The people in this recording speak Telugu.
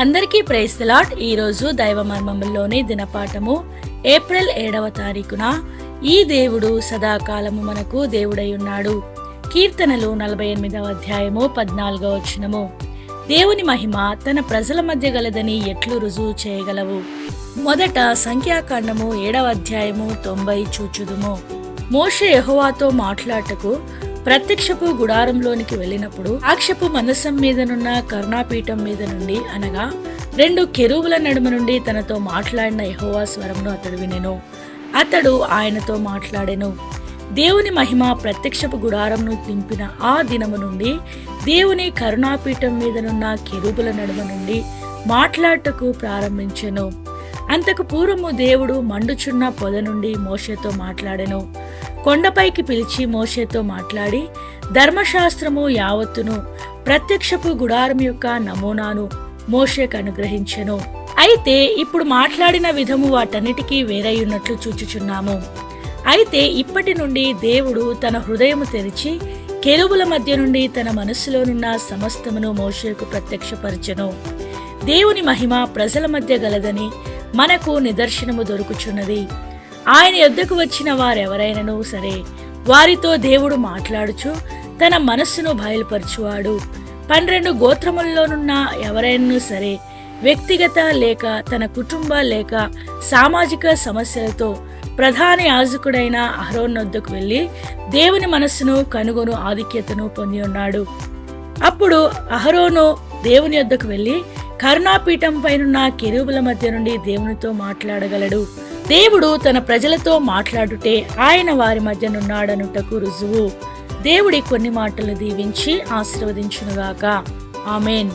అందరికీ ప్రైస్ లాట్ ఈరోజు దైవ మర్మములోని దినపాఠము ఏప్రిల్ ఏడవ తారీఖున. ఈ దేవుడు సదాకాలము మనకు దేవుడై ఉన్నాడు. కీర్తనలు నలభై ఎనిమిదవ అధ్యాయము పద్నాలుగవ వచనము. దేవుని మహిమ తన ప్రజల మధ్య గలదని ఎట్లు రుజువు చేయగలవు? మొదట సంఖ్యాకాండము ఏడవ అధ్యాయము తొంభై చూచుదుము. మోషే యహోవాతో మాట్లాడటకు ప్రత్యక్షపు గుడారంలోనికి వెళ్ళినప్పుడు సాక్ష్యపు మనసం మీదనున్న కరుణాపీఠం మీద నుండి అనగా రెండు కెరువుల నడుమ నుండి తనతో మాట్లాడిన యహోవా స్వరమును అతడు వినెను. అతడు ఆయనతో మాట్లాడెను. దేవుని మహిమ ప్రత్యక్షపు గుడారంను నింపిన ఆ దినము నుండి దేవుని కరుణాపీఠం మీదనున్న కెరుబుల నడుమ నుండి మాట్లాడటకు ప్రారంభించెను. అంతకు పూర్వము దేవుడు మండుచున్న పొద నుండి మోషతో మాట్లాడెను. కొండపైకి పిలిచి మోషేతో మాట్లాడి ధర్మశాస్త్రము యావత్తును ప్రత్యక్షపు గుడారం యొక్క నమూనాను మోషేకు అనుగ్రహించెను. అయితే ఇప్పుడు మాట్లాడిన విధము వాటన్నిటికీ వేరయ్యున్నట్లు చూచుచున్నాము. అయితే ఇప్పటి నుండి దేవుడు తన హృదయము తెరిచి కెరువుల మధ్య నుండి తన మనస్సులోనున్న సమస్తమును మోషేకు ప్రత్యక్షపరచెను. దేవుని మహిమ ప్రజల మధ్య గలదని మనకు నిదర్శనము దొరుకుచున్నది. ఆయన యొద్దకు వచ్చిన వారెవరైనను సరే వారితో దేవుడు మాట్లాడుచు తన మనస్సును బయలుపరచువాడు. పన్నెండు గోత్రముల్లోనున్న ఎవరైనా సరే వ్యక్తిగత లేక తన కుటుంబ లేక సామాజిక సమస్యలతో ప్రధాన యాజకుడైన అహరోన్ వద్దకు వెళ్ళి దేవుని మనస్సును కనుగొను ఆధిక్యతను పొంది ఉన్నాడు. అప్పుడు అహరోను దేవుని యొద్దకు వెళ్ళి కరుణాపీఠం పైనున్న కెరూబుల మధ్య నుండి దేవునితో మాట్లాడగలడు. దేవుడు తన ప్రజలతో మాట్లాడుటే ఆయన వారి మధ్యనున్నాడనుటకు రుజువు. దేవుడి కొన్ని మాటలు దీవించి ఆశీర్వదించునుగాక. ఆమెన్.